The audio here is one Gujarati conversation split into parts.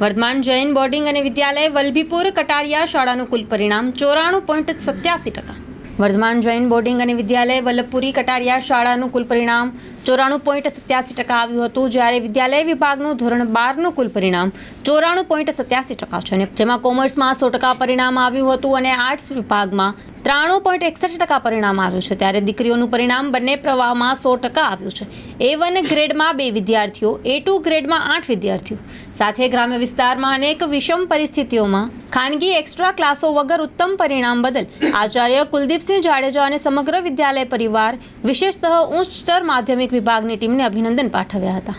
વર્ધમાન જૈન બોર્ડિંગ અને વિદ્યાલય વલભીપુર કટારિયા શાળાનું કુલ પરિણામ ચોરાણું પોઈન્ટ સત્યાસી ટકા. વર્ધમાન જૈન બોર્ડિંગ અને વિદ્યાલય વલ્લભપુરી કટારિયા શાળાનું કુલ પરિણામ ચોરાણું પોઈન્ટ સત્યાસી ટકા આવ્યું હતું, જ્યારે વિદ્યાલય વિભાગનું ધોરણ બારનું કુલ પરિણામ ચોરાણું પોઈન્ટ સત્યાસી ટકા છે. જેમાં કોમર્સમાં સો પરિણામ આવ્યું હતું અને આર્ટ્સ વિભાગમાં ત્રાણું પોઈન્ટ એકસઠ ટકા પરિણામ આવ્યું છે. ત્યારે દીકરીઓનું પરિણામ બંને પ્રવાહમાં સો ટકા આવ્યું છે. એ વન ગ્રેડમાં બે વિદ્યાર્થીઓ એ ટુ ગ્રેડમાં આઠ વિદ્યાર્થીઓ. સાથે ગ્રામ્ય વિસ્તારમાં અનેક વિષમ પરિસ્થિતિઓમાં ખાનગી એક્સ્ટ્રા ક્લાસો વગર ઉત્તમ પરિણામ બદલ આચાર્ય કુલદીપસિંહ જાડેજા અને સમગ્ર વિદ્યાલય પરિવાર વિશેષતઃ ઉચ્ચતર માધ્યમિક વિભાગની ટીમને અભિનંદન પાઠવ્યા હતા.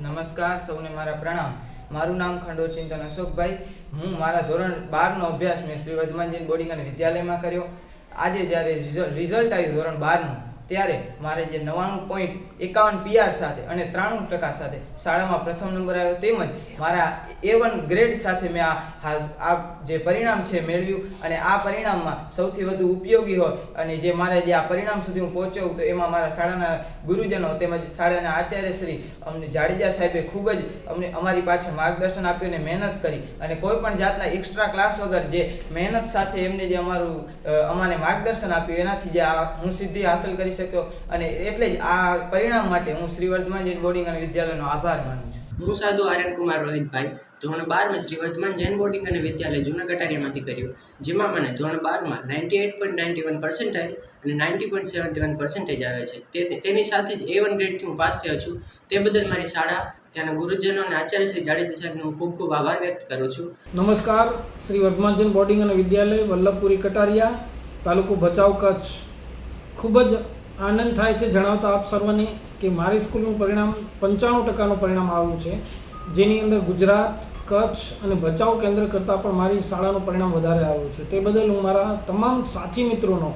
નમસ્કાર, સૌને મારા પ્રણામ. મારું નામ ખંડો ચિંતન અશોકભાઈ. હું મારા ધોરણ બારનો અભ્યાસ મેં શ્રી વર્ધમાનજીન બોર્ડિંગ અને વિદ્યાલયમાં કર્યો. આજે જ્યારે રિઝલ્ટ આવ્યું ધોરણ બારનું ત્યારે મારે જે નવ્વાણું પોઈન્ટ એકાવન પીઆર સાથે અને ત્રાણું ટકા સાથે શાળામાં પ્રથમ નંબર આવ્યો તેમજ મારા એ વન ગ્રેડ સાથે મેં આ આ જે પરિણામ છે મેળવ્યું અને આ પરિણામમાં સૌથી વધુ ઉપયોગી હોય અને જે મારે જે આ પરિણામ સુધી હું પહોંચ્યો તો એમાં મારા શાળાના ગુરુજનો તેમજ શાળાના આચાર્ય શ્રી અમને જાડેજા સાહેબે ખૂબ જ અમને અમારી પાછળ માર્ગદર્શન આપ્યું અને મહેનત કરી અને કોઈ પણ જાતના એક્સ્ટ્રા ક્લાસ વગર જે મહેનત સાથે એમને જે અમારું અમારે માર્ગદર્શન આપ્યું, એનાથી જે આ હું સિદ્ધિ હાંસલ કરી શક્યો અને એટલે જ આ પરિણામ માટે હું શ્રી વર્ધમાન જૈન બોર્ડિંગ અને વિદ્યાલયનો આભાર માનું છું. હું સાધુ આર્યન કુમાર રોહિતભાઈ ધોરણ બારમાં શ્રી વર્ધમાન જૈન બોર્ડિંગ અને વિદ્યાલય જૂના કટારિયામાંથી કર્યું. જેમાં મને ધોરણ બારમાં ninety eight point ninety one percentile અને ninety point seventy one percentage આવે છે. તે તેની સાથે જ એ વન ગ્રેડથી હું પાસ થયો છું. તે બદલ મારી શાળા ત્યાંના ગુરુજનો અને આચાર્ય શ્રી જાડેજા સાહેબનો હું ખૂબ ખૂબ આભાર વ્યક્ત કરું છું. નમસ્કાર શ્રી વર્ધમાનજન બોર્ડિંગ અને વિદ્યાલય વલ્લભપુરી કટારિયા તાલુકો ભચાઉ કચ્છ. ખૂબ જ આનંદ થાય છે જણાવતા આપ સર્વને કે મારી સ્કૂલનું પરિણામ પંચાણું ટકાનું પરિણામ આવ્યું છે. જેની અંદર ગુજરાત, કચ્છ અને ભચાઉ કેન્દ્ર કરતાં પણ મારી શાળાનું પરિણામ વધારે આવ્યું છે. તે બદલ હું મારા તમામ સાથી મિત્રોનો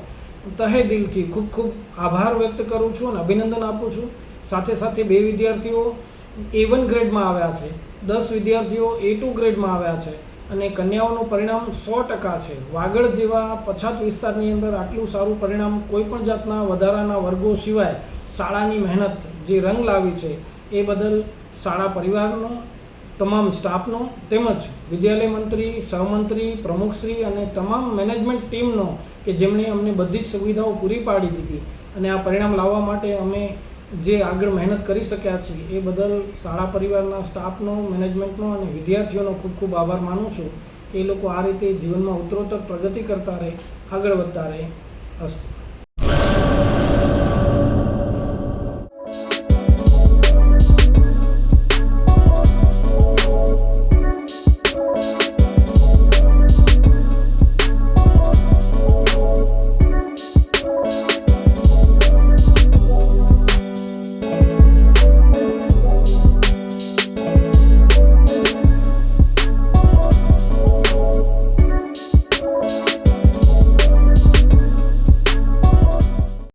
તહે દિલથી ખૂબ ખૂબ આભાર વ્યક્ત કરું છું અને અભિનંદન આપું છું. સાથે સાથે બે વિદ્યાર્થીઓ એ વન ગ્રેડમાં આવ્યા છે. દસ વિદ્યાર્થીઓ એ ટુ ગ્રેડમાં આવ્યા છે. અને કન્યાઓનું પરિણામ સો ટકા છે. વાગડ જેવા પછાત વિસ્તારની અંદર આટલું સારું પરિણામ કોઈ પણ જાતના વધારાના વર્ગો સિવાય શાળાની મહેનત જે રંગ લાવી છે એ બદલ શાળા પરિવારનો, તમામ સ્ટાફનો તેમજ વિદ્યાલય મંત્રી, સહમંત્રી, પ્રમુખશ્રી અને તમામ મેનેજમેન્ટ ટીમનો કે જેમણે અમને બધી જ સુવિધાઓ પૂરી પાડી દીધી. અને આ પરિણામ લાવવા માટે અમે જે આગળ મહેનત કરી શક્યા છે એ બદલ શાળા પરિવારના સ્ટાફનો, મેનેજમેન્ટનો અને વિદ્યાર્થીઓનો ખૂબ ખૂબ આભાર માનું છું કે એ લોકો આ રીતે જીવનમાં ઉત્તરોત્તર પ્રગતિ કરતા રહે, આગળ વધતા રહે. અસ્તુ.